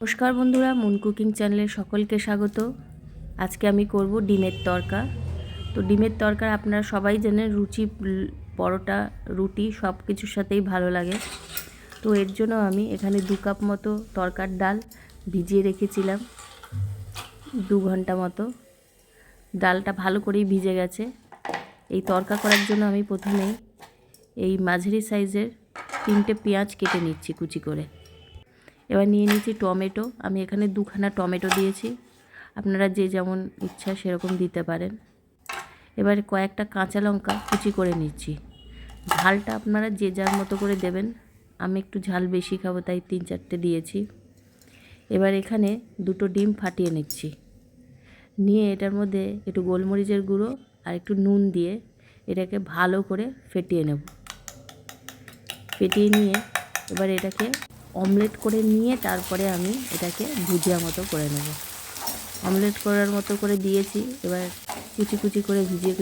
নমস্কার বন্ধুরা moon cooking চ্যানেলে সকলকে স্বাগত। আজকে আমি করব ডিমের তরকা। তো ডিমের তরকা আপনারা সবাই জানেন, রুচি, পরোটা, রুটি সব কিছুর সাথেই ভালো লাগে। তো এর জন্য আমি এখানে দু কাপ মতো তরকার ডাল ভিজিয়ে রেখেছিলাম, দু ঘণ্টা মতো। ডালটা ভালো করেই ভিজে গেছে। এই তরকা করার জন্য আমি প্রথমেই এই মাঝারি সাইজের তিনটে পেঁয়াজ কেটে নিচ্ছি কুচি করে। এবার নিয়ে নিয়েছি টমেটো। আমি এখানে দুখানা টমেটো দিয়েছি। আপনারা যে যেমন ইচ্ছা সেরকম দিতে পারেন। এবার কয়েকটা কাঁচা লঙ্কা কুচি করে নিচ্ছি। ঝালটা আপনারা যে যার মতো করে দেবেন। আমি একটু ঝাল বেশি খাব, তাই তিন চারটে দিয়েছি। এবার এখানে দুটো ডিম ফাটিয়ে নিচ্ছি। নিয়ে এটার মধ্যে একটু গোলমরিচের গুঁড়ো আর একটু নুন দিয়ে এটাকে ভালো করে ফেটিয়ে নেব। ফেটিয়ে নিয়ে এবার এটাকে অমলেট করে নিয়ে তারপরে আমি এটাকে ভুজিয়া মতো করে নেব। অমলেট করার মতো করে দিয়েছি, এবার কুচি কুচি করে ভিজিয়ে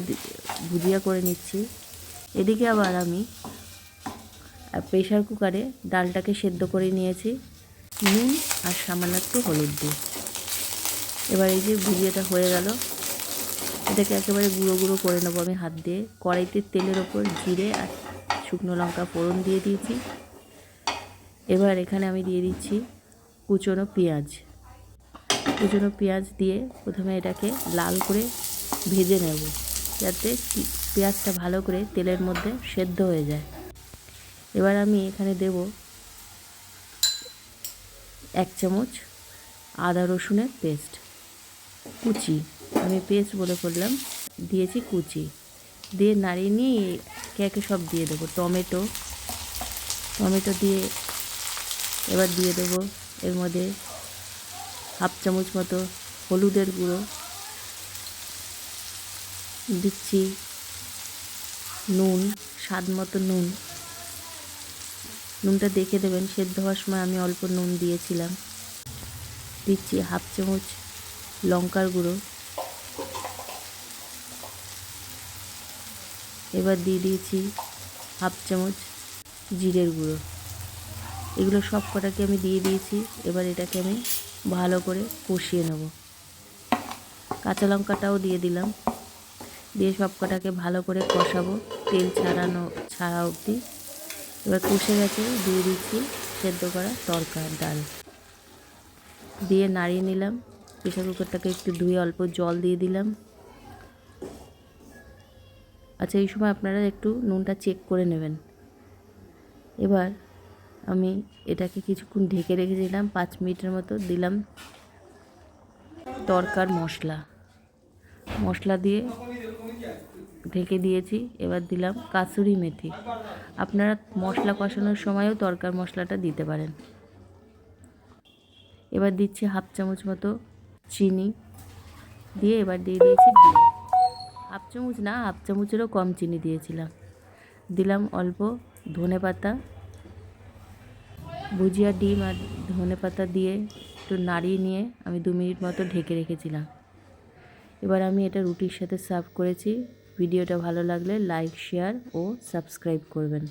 ভুজিয়া করে নিচ্ছি। এদিকে আবার আমি প্রেশার কুকারে ডালটাকে সেদ্ধ করে নিয়েছি, নুন আর সামান্য একটু হলুদ দিয়ে। এবার এই যে ভুজিয়াটা হয়ে গেল, এটাকে একেবারে গুঁড়ো গুঁড়ো করে নেব আমি হাত দিয়ে। কড়াইতে তেলের ওপর জিরে আর শুকনো লঙ্কা ফোড়ন দিয়ে দিয়েছি। এবার এখানে আমি দিয়ে দিচ্ছি কুচনো পেঁয়াজ। কুচনো পেঁয়াজ দিয়ে প্রথমে এটাকে লাল করে ভেজে নেব, যাতে পেঁয়াজটা ভালো করে তেলের মধ্যে সেদ্ধ হয়ে যায়। এবার আমি এখানে দেব এক চামচ আদা রসুনের পেস্ট। কুচি, আমি পেস্ট বলে করলাম দিয়েছি কুচি। দিয়ে নাড়িয়ে নিয়ে একে সব দিয়ে দেবো, টমেটো। টমেটো দিয়ে এবার দিয়ে দেবো এর মধ্যে হাফ চামচ মতো হলুদের গুঁড়ো, দিচ্ছি নুন, স্বাদ মতো নুন। নুনটা দেখে দেবেন, সেদ্ধ হওয়ার সময় আমি অল্প নুন দিয়েছিলাম। দিচ্ছি হাফ চামচ লঙ্কার গুঁড়ো। এবার দিয়ে দিয়েছি হাফ চামচ জিরের গুঁড়ো। এগুলো সব কটাকে আমি দিয়ে দিয়েছি। এবার এটাকে আমি ভালো করে কষিয়ে নেব। কাঁচা লঙ্কাটাও দিয়ে দিলাম। দিয়ে সব কটাকে ভালো করে কষাবো। তেল ছাড়ানো ছাড়া অবধি। এবার কষে গেছে, দিয়ে দিচ্ছি সেদ্ধ করা তরকার ডাল। দিয়ে নাড়িয়ে নিলাম। প্রেশার কুকারটাকে একটু ধুয়ে অল্প জল দিয়ে দিলাম। আচ্ছা এই সময় আপনারা একটু নুনটা চেক করে নেবেন। এবার আমি এটাকে কিছুক্ষণ ঢেকে রেখেছিলাম, পাঁচ মিনিটের মতো দিলাম তরকার মশলা। মশলা দিয়ে ঢেকে দিয়েছি, এবার দিলাম কাসুরি মেথি। আপনারা মশলা কষানোর সময়ও তরকার মশলাটা দিতে পারেন। এবার দিচ্ছি হাফ চামচ মতো চিনি দিয়ে এবার দিয়ে দিয়েছি হাফ চামচ না, হাফ চামচেরও কম চিনি দিয়েছিলাম। দিলাম অল্প ধনে পাতা ভুজিয়া ডিম আর ধনে পাতা দিয়ে একটু নাড়িয়ে নিয়ে আমি দু মিনিট মতো ঢেকে রেখেছিলাম। এবার আমি এটা রুটির সাথে সার্ভ করেছি। ভিডিওটা ভালো লাগলে লাইক, শেয়ার ও সাবস্ক্রাইব করবেন।